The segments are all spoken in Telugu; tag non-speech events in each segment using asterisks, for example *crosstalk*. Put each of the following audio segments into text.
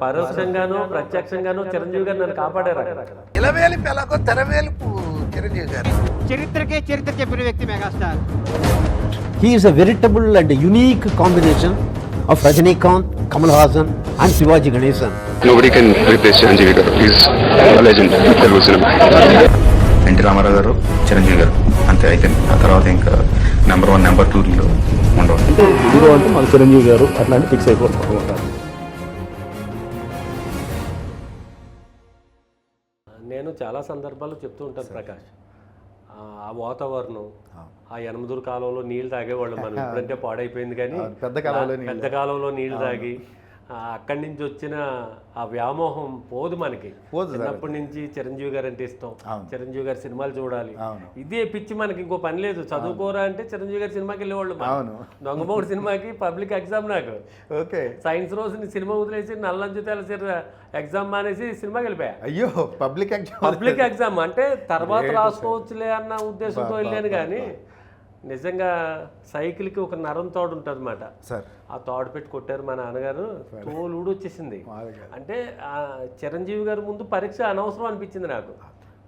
పరోక్షంగానూ ప్రత్యక్షంగానూ చిరంజీవి గారు నన్ను కాపాడారు ఇలవేలిపు ఎలాగో తెరవేలుపు చిరంజీవి గారు చరిత్రకే చరిత్ర చెప్పిన వ్యక్తి megastar He is a veritable and unique combination of Rajinikanth, Kamal Hassan and Shivaji Ganesan. nobody can replace Chiranjeevi garu. He's a legend in Telugu cinema. NT Rama Rao garu Chiranjeevi garu అంతే అయిపోయింది ఆ తర్వాత ఇంకా నెంబర్ వన్ నెంబర్ టూ ఉండవు హీరో అంటే మన చిరంజీవి గారు అట్లాంటి ఫిక్స్ అయిపోతాం చాలా సందర్భాల్లో చెప్తూ ఉంటాను ప్రకాష్. ఆ వాతావరణం ఆ. ఎనమదూరు కాలంలో నీళ్ళు తాగేవాళ్ళు మనం. *laughs* ఇప్పుడంటే పాడైపోయింది కానీ పెద్ద కాలంలో ఆ పెద్ద కాలంలో నీళ్ళు తాగి అక్కడి నుంచి వచ్చిన ఆ వ్యామోహం పోదు మనకి. చిన్నప్పటి నుంచి చిరంజీవి గారు అంటే ఇష్టం. చిరంజీవి గారి సినిమాలు చూడాలి. ఇదే పిచ్చి మనకి ఇంకో పని లేదు. చదువుకోరా అంటే చిరంజీవి గారి సినిమాకి వెళ్ళేవాళ్ళు. దొంగమోడు సినిమాకి పబ్లిక్ ఎగ్జామ్ నాకు. ఓకే. సైన్స్ రోజు సినిమా వదిలేసి నల్లంచు తెలసిన ఎగ్జామ్ మానేసి సినిమాకి వెళ్ళిపోయా. అయ్యో పబ్లిక్ ఎగ్జామ్. పబ్లిక్ ఎగ్జామ్ అంటే తర్వాత రాసుకోవచ్చులే అన్న ఉద్దేశంతో వెళ్ళాను కానీ నిజంగా సైకిల్కి ఒక నరం తోడు ఉంటుంది అనమాట సార్. ఆ తాడు పెట్టి కొట్టారు మా నాన్నగారు. తోలు ఊడొచ్చేసింది మామూలుగా. అంటే ఆ చిరంజీవి గారి ముందు పరీక్ష అనవసరం అనిపించింది నాకు.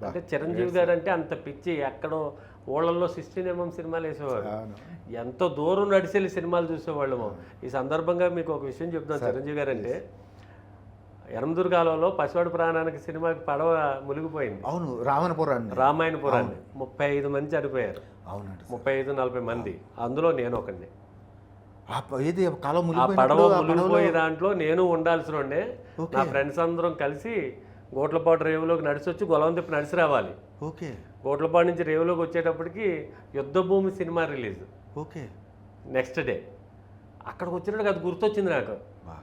అంటే చిరంజీవి గారు అంటే అంత పిచ్చి ఎక్కడో ఊళ్ళల్లో సిక్స్టీన్ ఎంఎం సినిమాలు వేసేవారు. అవును. ఎంతో దూరం నడిచెళ్ళి సినిమాలు చూసేవాళ్ళము. ఈ సందర్భంగా మీకు ఒక విషయం చెప్తాను చిరంజీవి గారు అంటే ఎనమదూరు కాలంలో పసివాడు ప్రాణానికి సినిమాకి పడవ మునిగిపోయింది. అవును అండి రామాయణపురాన్ని ముప్పై ఐదు మంది చనిపోయారు. అవునండి ముప్పై ఐదు నలభై మంది. అందులో నేను ప- ఏది? కాలం పడవ మునిగిపోయే దాంట్లో నేను ఉండాల్సిన ఉండే నా ఫ్రెండ్స్ అందరం కలిసి గోట్లపాటు రేవులోకి నడిచి వచ్చి గొలవం తిప్పి నడిచి రావాలి. ఓకే. గోట్లపాడు నుంచి రేవులోకి వచ్చేటప్పటికి Yuddha Bhoomi cinema release. Okay. Next day. అక్కడికి వచ్చినప్పుడు అది గుర్తొచ్చింది నాకు. వా.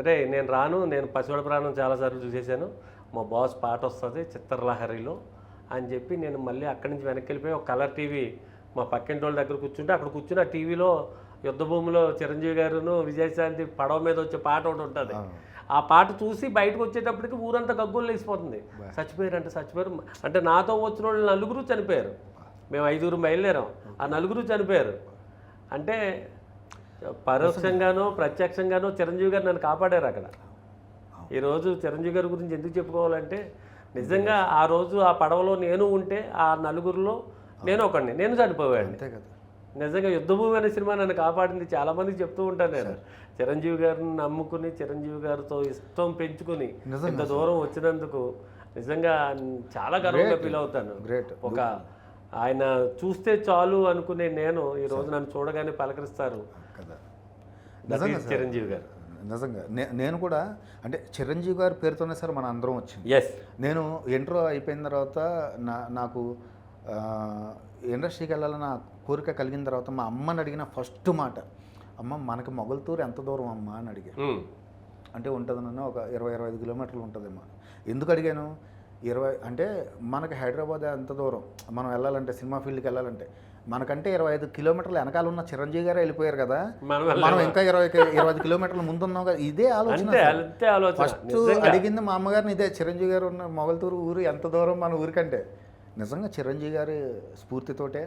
రే నేను రాను నేను పసివాడ ప్రాణం చాలాసార్లు చూసేసాను మా బాస్ పాట వస్తుంది చిత్రలహరిలో. అని చెప్పి నేను మళ్ళీ అక్కడి నుంచి వెనక్కి వెళ్ళిపోయి ఒక కలర్ టీవీ మా పక్కింటి వాళ్ళ దగ్గర కూర్చుంటే అక్కడ కూర్చుని ఆ టీవీలో యుద్ధ భూమిలో చిరంజీవి గారును విజయశాంతి పడవ మీద వచ్చే పాట ఒకటి ఉంటుంది. ఆ. పాట చూసి బయటకు వచ్చేటప్పటికి ఊరంతా గగ్గులు లేచిపోతుంది. చచ్చిపోయారు అంటే చచ్చిపోయారు. అంటే నాతో వచ్చిన వాళ్ళు నలుగురు చనిపోయారు. మేము ఐదుగురు బయలుదేరాం. ఆ నలుగురు చనిపోయారు. అంటే పరోక్షంగానో ప్రత్యక్షంగానో చిరంజీవి గారు నన్ను కాపాడారు అక్కడ. ఈరోజు చిరంజీవి గారి గురించి ఎందుకు చెప్పుకోవాలంటే నిజంగా ఆ రోజు ఆ పడవలో నేను ఉంటే ఆ నలుగురిలో నేను ఒకడిని నేను చనిపోయాడిని అంతే కదా. నిజంగా యుద్ధభూమి అనే సినిమా నన్ను కాపాడింది చాలా మందికి చెప్తూ ఉంటాను నేను. చిరంజీవి గారిని నమ్ముకుని చిరంజీవి గారితో ఇష్టం పెంచుకుని ఇంత దూరం వచ్చినందుకు నిజంగా చాలా గర్వంగా ఫీల్ అవుతాను. ఒక ఆయన చూస్తే చాలు అనుకునే నేను ఈ రోజు నన్ను చూడగానే పలకరిస్తారు. చిరంజీవి గారు. నిజంగా. నే- నేను కూడా అంటే చిరంజీవి గారి పేరుతోనే సార్ మన అందరం వచ్చింది. ఎస్ నేను ఇంట్రో అయిపోయిన తర్వాత నా నాకు ఇండస్ట్రీకి వెళ్ళాలన్న కోరిక కలిగిన తర్వాత మా అమ్మని అడిగిన ఫస్ట్ మాట అమ్మ మనకి మొగల్తూరు ఎంత దూరం అమ్మ? అని అడిగా. అంటే ఉంటుందన్న ఒక ఇరవై ఇరవై ఐదు కిలోమీటర్లు ఉంటుందేమో ఎందుకు అడిగాను? ఇరవై అంటే మనకి హైదరాబాద్ ఎంత దూరం. మనం వెళ్ళాలంటే సినిమా ఫీల్డ్కి వెళ్ళాలంటే. మనకంటే ఇరవై ఐదు కిలోమీటర్లు వెనకాల ఉన్న చిరంజీవి గారే వెళ్ళిపోయారు కదా. మనం ఇంకా ఇరవై ఇరవై ఐదు కిలోమీటర్ల ముందు ఉన్నాం కదా. ఇదే ఆలోచన ఫస్ట్. అడిగింది మా అమ్మగారిని ఇదే చిరంజీవి గారు ఉన్న మొగల్తూరు ఊరు ఎంత దూరం మన ఊరికంటే? నిజంగా చిరంజీవి గారి స్ఫూర్తితోటే.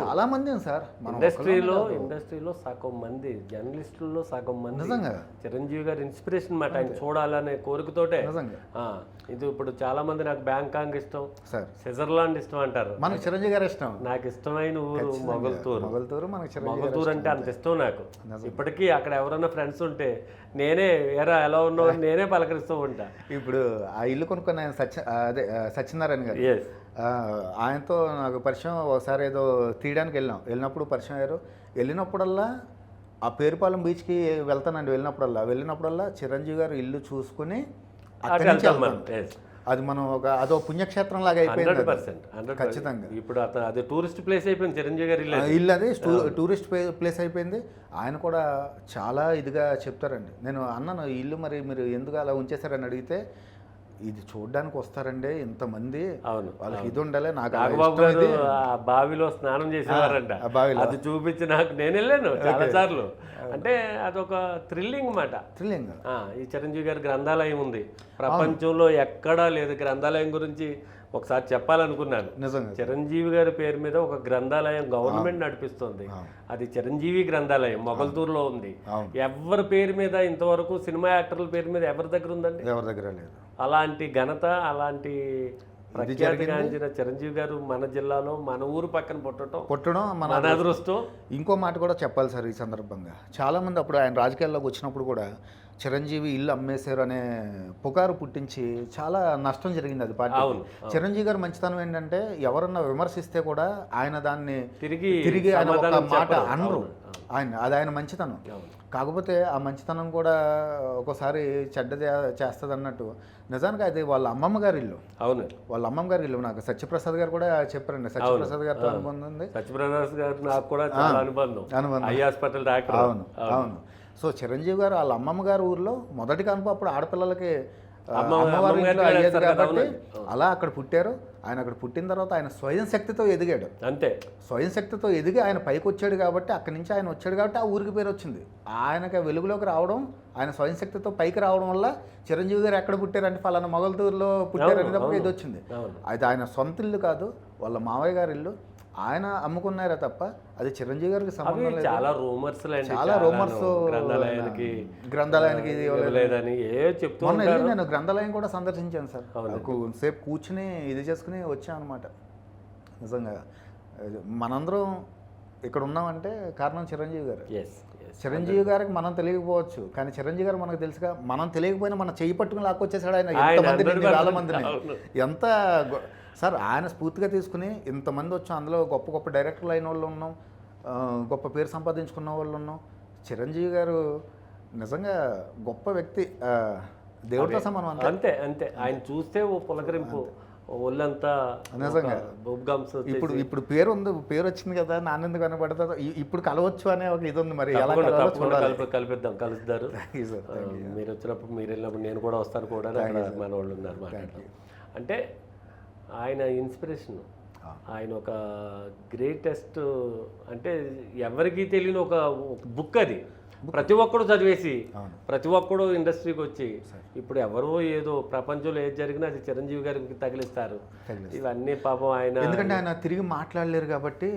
చాలా మంది సార్. ఇండస్ట్రీలో. ఇండస్ట్రీలో సగం మంది జర్నలిస్టుల్లో సగం మంది. నిజంగా. చిరంజీవి గారి ఇన్స్పిరేషన్ మాట ఆయన చూడాలనే కోరికతోటే. నిజంగా. ఇది ఇప్పుడు చాలా మంది నాకు బ్యాంకాంగ్ ఇష్టం సార్. స్విట్జర్లాండ్ ఇష్టం అంటారు. మనకు చిరంజీవి గారు ఇష్టం. నాకు ఇష్టమైన ఊరు మొగల్తూరు. మొగల్తూరు మనకు మొగల్తూరు అంటే అంత ఇష్టం నాకు. ఇప్పటికీ అక్కడ ఎవరైనా ఫ్రెండ్స్ ఉంటే నేనే ఎరా ఎలా ఉన్నావు నేనే పలకరిస్తూ ఉంటా. ఇప్పుడు ఆ ఇల్లు కొనుక్కున్న సత్య అదే సత్యనారాయణ గారు. ఆయనతో నాకు పరిచయం ఒకసారి ఏదో తీయడానికి వెళ్ళాం. వెళ్ళినప్పుడు పరిచయం అయ్యారు. వెళ్ళినప్పుడల్లా ఆ పేరుపాలెం బీచ్కి వెళ్తానండి వెళ్ళినప్పుడల్లా. వెళ్ళినప్పుడల్లా చిరంజీవి గారు ఇల్లు చూసుకుని అక్కడి నుంచి వెళ్తాం మనం. వెళ్తాం. ఎస్ అది మనం ఒక అదో పుణ్యక్షేత్రం లాగా అయిపోయింది ఖచ్చితంగా. ఇప్పుడు అత- అది టూరిస్ట్ ప్లేస్ అయిపోయింది చిరంజీవి గారి ఇల్లు అది. టూ- టూరిస్ట్ ప్లే- ప్లేస్ అయిపోయింది. ఆయన కూడా చాలా ఇదిగా చెప్తారండి. నేను అన్నాను ఇల్లు మరి మీరు ఎందుకు అలా ఉంచేశారని అడిగితే ఇది చూడడానికి వస్తారండి ఇంతమంది. అవును, వాళ్ళకి ఇది ఉండాలి నాకు నాగబాబు గారు. ఆ బావిలో స్నానం చేసేవారంట. ఆ బావిలో. అది చూపించి నాకు నేను వెళ్ళాను చాలా సార్లు. అంటే అదొక థ్రిల్లింగ్ మాట. థ్రిల్లింగ్. ఆ, ఈ చిరంజీవి గారి గ్రంథాలయం ఉంది. ప్రపంచంలో ఎక్కడా లేదు గ్రంథాలయం గురించి ఒకసారి చెప్పాలనుకున్నాను. నిజంగా. చిరంజీవి గారి పేరు మీద ఒక గ్రంథాలయం గవర్నమెంట్ నడిపిస్తుంది. అది చిరంజీవి గ్రంథాలయం మొగల్తూరులో ఉంది. అవును. ఎవరి పేరు మీద ఇంతవరకు సినిమా యాక్టర్ల పేరు మీద ఎవరి దగ్గర ఉందండి? ఎవరి దగ్గర లేదు. అలాంటి ఘనత అలాంటి ప్రఖ్యాతిగాంచిన చిరంజీవి గారు మన జిల్లాలో మన ఊరు పక్కన పుట్టడం పుట్టడం మన అదృష్టం. ఇంకో మాట కూడా చెప్పాలి సార్ ఈ సందర్భంగా. చాలామంది అప్పుడు ఆయన రాజకీయాల్లోకి వచ్చినప్పుడు కూడా చిరంజీవి ఇల్లు అమ్మేశారు అనే పుకారు పుట్టించి చాలా నష్టం జరిగింది అది పార్టీ చిరంజీవి గారు మంచితనం ఏంటంటే ఎవరన్నా విమర్శిస్తే కూడా ఆయన దాన్ని తిరిగి తిరిగి ఆయన ఒక మాట. అనరు. ఆయన అది ఆయన మంచితనం. కాకపోతే ఆ మంచితనం కూడా ఒకసారి చెడ్డ చేస్తుంది అన్నట్టు నిజానికి అది వాళ్ళ అమ్మమ్మ గారి ఇల్లు. అవును. వాళ్ళ అమ్మమ్మ గారి ఇల్లు. నాకు సత్యప్రసాద్ గారు కూడా చెప్పారండి. సత్యప్రసాద్ గారితో అనుబంధం ఉంది. సత్యప్రకాష్ గారు నాకు కూడా అనుబంధం. అనుబంధం. ఐ హాస్పిటల్ డాక్టర్ అవును. అవును. సో చిరంజీవి గారు వాళ్ళ అమ్మమ్మ గారి ఊర్లో మొదటి కనుక అప్పుడు ఆడపిల్లలకి అమ్మవారి ఇంట్లో అయ్యేది కాబట్టి. అలా అక్కడ పుట్టారు ఆయన అక్కడ పుట్టిన తర్వాత ఆయన స్వయం శక్తితో ఎదిగాడు అంతే స్వయం శక్తితో ఎదిగి ఆయన పైకి వచ్చాడు కాబట్టి అక్కడి నుంచి ఆయన వచ్చాడు కాబట్టి ఆ ఊరికి పేరు వచ్చింది ఆయనకి వెలుగులోకి రావడం ఆయన స్వయం శక్తితో పైకి రావడం వల్ల చిరంజీవి గారు ఎక్కడ పుట్టారంటే ఫలానా మొగల్తూరులో పుట్టారు అనేటప్పుడు ఇది. వచ్చింది. అది ఆయన సొంత ఇల్లు కాదు వాళ్ళ మావయ్య గారి ఇల్లు ఆయన అమ్ముకున్నారా తప్ప అది చిరంజీవి గారికి సంబంధం లేదు. చాలా రూమర్స్ చాలా రూమర్స్ గ్రంథాలయానికి గ్రంథాలయానికి ఇది. లేదని ఏ చెప్తూ మొన్న నేను గ్రంథాలయం కూడా సందర్శించాను సార్. సేపు కూర్చుని ఇది చేసుకుని వచ్చాను అనమాట నిజంగా. మనందరం ఇక్కడ ఉన్నామంటే కారణం చిరంజీవి గారు. చిరంజీవి గారికి మనం తెలియకపోవచ్చు. కానీ చిరంజీవి గారు మనకు తెలుసుగా మనం తెలియకపోయినా మన చెయ్యి పట్టుకుని లాక్కొచ్చేసాడు ఆయన ఎంతమందిని వేల 100% మందిని. ఎంత సార్ ఆయన స్ఫూర్తిగా తీసుకుని ఇంతమంది వచ్చాం అందులో గొప్ప గొప్ప డైరెక్టర్లు అయిన వాళ్ళు ఉన్నాం గొప్ప పేరు సంపాదించుకున్న వాళ్ళు ఉన్నాం. చిరంజీవి గారు నిజంగా గొప్ప వ్యక్తి దేవుడితో సమానం అంతే. అంతే అంతే. ఆయన చూస్తే ఓ పులకరింపు ఒళ్ళంతా నిజంగా. ఇప్పుడు ఇప్పుడు పేరు ఉంది పేరు వచ్చింది కదా నాన్నెందుకు కనబడుతుందో ఇ- ఇప్పుడు కలవచ్చు అనే ఒక ఇది ఉంది మరి. ఎలా కలిపిద్దాం కలుస్తారు. మీరు వచ్చినప్పుడు మీరు వెళ్ళినప్పుడు నేను కూడా వస్తాను కూడా మన వాళ్ళు ఉన్నారు మాట్లాడతాం అంటే ఆయన ఇన్స్పిరేషన్. ఆయన ఒక గ్రేటెస్ట్ అంటే ఎవరికీ తెలియని ఒక బుక్ అది. ప్రతి ఒక్కడు చదివేసి ప్రతి ఒక్కడు ఇండస్ట్రీకి వచ్చి ఇప్పుడు ఎవరో ఏదో ప్రపంచంలో ఏది జరిగినా అది చిరంజీవి గారికి తగిలిస్తారు. ఇవన్నీ పాపం ఆయన ఎందుకంటే ఆయన తిరిగి మాట్లాడలేరు కాబట్టి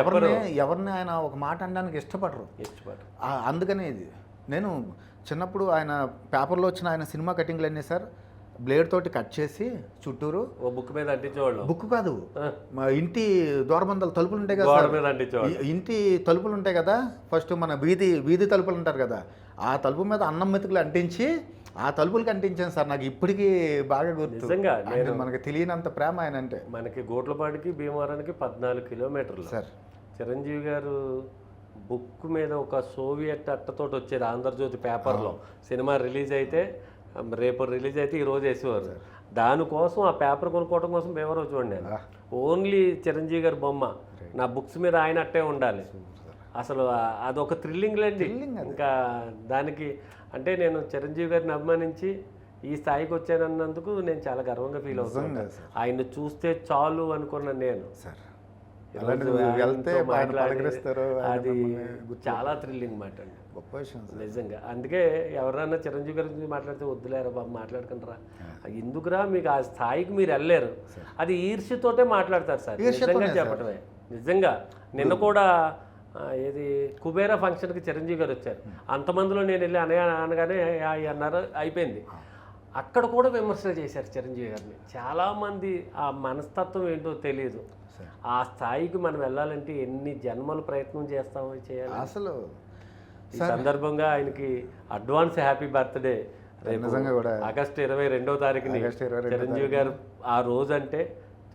ఎవరిని. ఎవరిని ఆయన ఒక మాట అనడానికి ఇష్టపడరు. ఇష్టపడు ఆ, అందుకనే ఇది. నేను చిన్నప్పుడు ఆయన పేపర్లో వచ్చిన ఆయన సినిమా కటింగ్లు అన్నీ సార్ బ్లేడ్ తోటి కట్ చేసి చుట్టూరు ఓ బుక్ మీద అంటించేవాళ్ళం. బుక్ కాదు. మా ఇంటి దూరబందలు తలుపులు ఉంటాయి కదా గోడ సార్. మీద అంటించేవాళ్ళం. ఈ- ఇంటి తలుపులు ఉంటాయి కదా ఫస్ట్ మన వీధి వీధి తలుపులు ఉంటారు కదా ఆ తలుపు మీద అన్నం మెతుకులు అంటించి ఆ తలుపులకి అంటించాను సార్. నాకు ఇప్పటికీ బాగా గుర్తు. నిజంగా, ఆయన మనకి తెలియనంత ప్రేమ ఆయన అంటే. మనకి గోట్లపాటికి భీమవరానికి పద్నాలుగు కిలోమీటర్లు. సార్. చిరంజీవి గారు బుక్ మీద ఒక సోవియట్ అట్టతోటి వచ్చేది ఆంధ్రజ్యోతి పేపర్లో. సినిమా రిలీజ్ అయితే రేపు రిలీజ్ అయితే ఈ రోజు వేసేవారు. దానికోసం ఆ పేపర్ కొనుక్కోవడం కోసం భీమవరం చూడండి ఓన్లీ చిరంజీవి గారి బొమ్మ. నా బుక్స్ మీద ఆయన అట్టే ఉండాలి. అసలు అదొక థ్రిల్లింగ్ లేండి. ఇంకా దానికి అంటే నేను చిరంజీవి గారిని అభిమానించి ఈ స్థాయికి వచ్చానన్నందుకు నేను చాలా గర్వంగా ఫీల్ అవుతున్నాను. ఆయన్ని చూస్తే చాలు అనుకున్న నేను. ఈరోజు ఆయన ఆయన అది చాలా థ్రిల్లింగ్ మాట అండి. గొప్ప విషయం నిజంగా. అందుకే ఎవరైనా చిరంజీవి గారి గురించి మాట్లాడితే వద్దులేరా బాబు మాట్లాడకండిరా. ఎందుకురా మీకు ఆ స్థాయికి మీరు వెళ్ళలేరు. అది ఈర్ష్యతోటే మాట్లాడతారు సార్. నిజంగా. చెప్పడమే నిజంగా. నిన్న కూడా ఆ, ఏది కుబేరా ఫంక్షన్కి చిరంజీవి గారు వచ్చారు. అంతమందిలో నేను వెళ్ళి అనగా అనగానే అన్నారు అయిపోయింది. అక్కడ కూడా విమర్శలు చేశారు చిరంజీవి గారిని. చాలామంది ఆ మనస్తత్వం ఏంటో తెలియదు ఆ స్థాయికి మనం వెళ్ళాలంటే ఎన్ని జన్మలు ప్రయత్నం చేస్తామో చేయాలి. అసలు ఈ సందర్భంగా ఆయనకి అడ్వాన్స్ హ్యాపీ బర్త్డే నిజంగా కూడా ఆగస్టు ఇరవై రెండో తారీఖుని ఆగస్టు 22 చిరంజీవి గారు ఆ రోజు అంటే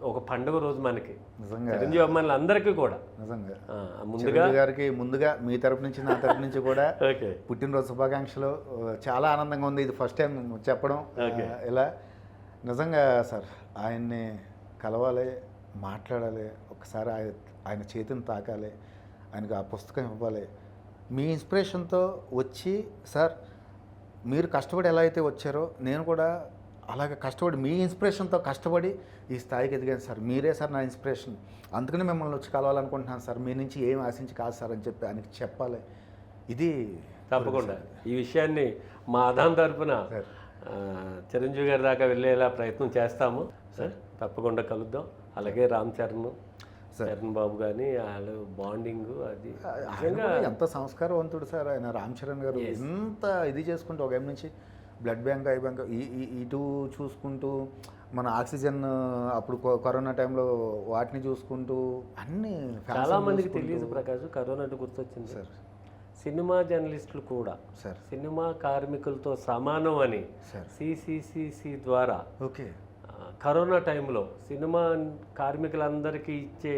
ఒక పండుగ రోజు మనకి. నిజంగా. చిరంజీవి అమ్మాయిలు అందరికీ కూడా. ముందుగా గారికి ముందుగా మీ తరపు నుంచి నా తరపు నుంచి కూడా *laughs* పుట్టినరోజు శుభాకాంక్షలు. చాలా ఆనందంగా ఉంది. ఇది ఫస్ట్ టైం చెప్పడం. ఇలా నిజంగా సార్ ఆయన్ని కలవాలి మాట్లాడాలి ఒకసారి ఆయన చేతిని తాకాలి ఆయనకు ఆ పుస్తకం ఇవ్వాలి మీ ఇన్స్పిరేషన్తో వచ్చి సార్ మీరు కష్టపడి ఎలా అయితే వచ్చారో నేను కూడా అలాగే కష్టపడి మీ ఇన్స్పిరేషన్తో కష్టపడి ఈ స్థాయికి ఎదిగాను సార్. మీరే సార్ నా ఇన్స్పిరేషన్. అందుకని మిమ్మల్ని వచ్చి కలవాలనుకుంటున్నాను సార్. మీ నుంచి ఏం ఆశించి కాదు సార్ అని చెప్పి ఆయనకి చెప్పాలి. ఇది తప్పకుండా. ఈ విషయాన్ని మా అదాం తరపున ఆ, చిరంజీవి గారి దాకా వెళ్ళేలా ప్రయత్నం చేస్తాము. సార్ తప్పకుండా కలుద్దాం. అలాగే రామ్ చరణ్ చరణ్ బాబు కానీ వాళ్ళు బాండింగ్ అది. ఎంత సంస్కారవంతుడు సార్ ఆయన. రామ్ చరణ్ గారు ఎంత ఇది చేసుకుంటూ ఒక ఏం నుంచి బ్లడ్ బ్యాంక్ ఐ బ్యాంక్ ఇటు చూసుకుంటూ మన ఆక్సిజన్ అప్పుడు కరోనా టైంలో వాటిని చూసుకుంటూ అన్ని చాలా మందికి తెలియదు ప్రకాష్ కరోనా అంటే గుర్తొచ్చింది. సార్. సినిమా జర్నలిస్టులు కూడా సార్. సినిమా కార్మికులతో సమానం అని సార్. సిసిసిసి ద్వారా ఓకే. కరోనా టైంలో సినిమా కార్మికులందరికీ ఇచ్చే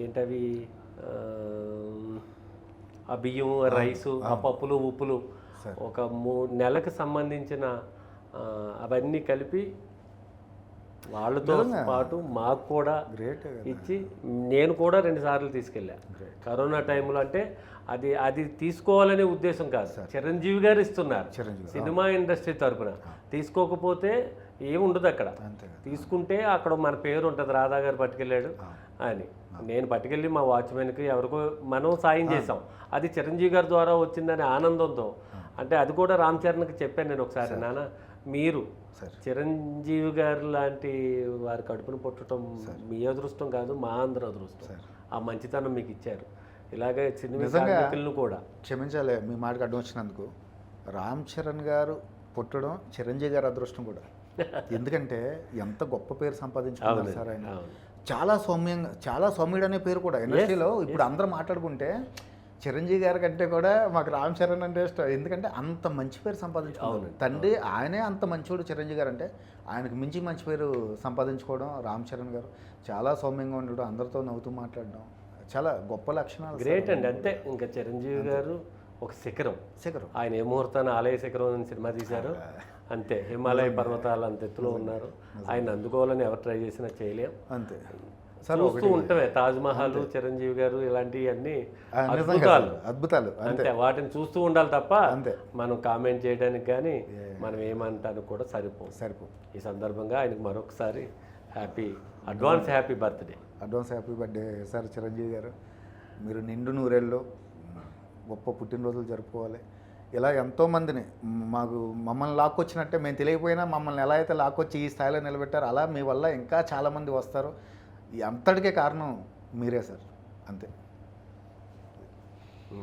ఏంటవి ఆ, బియ్యం రైసు ఆ పప్పులు ఉప్పులు ఒక మూడు నెలలకు సంబంధించిన అవన్నీ కలిపి వాళ్ళతో పాటు మాకు కూడా గ్రేట్ ఇచ్చి నేను కూడా రెండు సార్లు తీసుకెళ్ళా. కరోనా టైంలో అంటే అది అది తీసుకోవాలనే ఉద్దేశం కాదు. చిరంజీవి గారు ఇస్తున్నారు. సినిమా ఇండస్ట్రీ తరపున. తీసుకోకపోతే ఏముండదు అక్కడ. అంతే కదా. తీసుకుంటే అక్కడ మన పేరు ఉంటుంది రాధా గారు పట్టుకెళ్ళాడు అని నేను పట్టుకెళ్ళి మా వాచ్మెన్కి ఎవరికో మనం సాయం చేసాం అది చిరంజీవి గారి ద్వారా వచ్చిందనే ఆనందంతో. అంటే అది కూడా రామ్ చరణ్కి చెప్పాను నేను ఒకసారి నాన్న మీరు. చిరంజీవి గారు లాంటి వారి కడుపును పుట్టడం మీ అదృష్టం కాదు మా ఆంధ్ర అదృష్టం. ఆ మంచితనం మీకు ఇచ్చారు. ఇలాగే కార్మికులను కూడా. క్షమించాలి మీ మాటకు అడ్డం వచ్చినందుకు. రామ్ చరణ్ గారు పుట్టడం చిరంజీవి గారి అదృష్టం కూడా. *laughs* ఎందుకంటే ఎంత గొప్ప పేరు సంపాదించుకున్నారు సార్ ఆయన. చాలా సౌమ్యంగా చాలా సౌమ్యుడు అనే పేరు కూడా ఇండస్ట్రీలో ఇప్పుడు అందరూ మాట్లాడుకుంటే చిరంజీవి గారి కంటే కూడా మాకు రామ్ చరణ్ అంటే ఇష్టం. ఎందుకంటే అంత మంచి పేరు సంపాదించుకున్నారు. తండ్రి ఆయనే అంత మంచోడు చిరంజీవి గారు అంటే ఆయనకు మించి మంచి పేరు సంపాదించుకోవడం రామ్ చరణ్ గారు చాలా సౌమ్యంగా ఉండడం అందరితో నవ్వుతూ మాట్లాడడం చాలా గొప్ప లక్షణాలు. గ్రేట్ అండి అంతే. ఇంకా చిరంజీవి గారు ఒక శిఖరం. శేఖర్. ఆయన ఏ ముహూర్తాన్ని ఆలయ శిఖరం అని సినిమా తీశారు. అంతే. హిమాలయ పర్వతాలు అంత ఎత్తులో ఉన్నారు. ఆయన అందుకోవాలని ఎవరు ట్రై చేసినా చేయలేం. అంతే. చూస్తూ ఉంటమే. తాజ్ మహల్ చిరంజీవి గారు ఇలాంటివన్నీ ఆ, నిజంగా అద్భుతాలు. అద్భుతాలు. అంతే. వాటిని చూస్తూ ఉండాలి తప్ప అంతే. మనం కామెంట్ చేయడానికి కానీ మనం ఏమంటానికి కూడా సరిపో సరిపో ఈ సందర్భంగా ఆయనకు మరొకసారి happy advance. Happy birthday. Advance happy birthday sir Chiranjeevi garu. మీరు నిండు నూరేళ్ళు గొప్ప పుట్టినరోజులు జరుపుకోవాలి. ఇలా ఎంతోమందిని మాకు మమ్మల్ని లాక్కొచ్చినట్టే మేము తెలియకపోయినా మమ్మల్ని ఎలా అయితే లాక్కొచ్చి ఈ స్థాయిలో నిలబెట్టారు అలా మీ వల్ల ఇంకా చాలామంది వస్తారు. అంతటికే కారణం మీరే సార్. అంతే.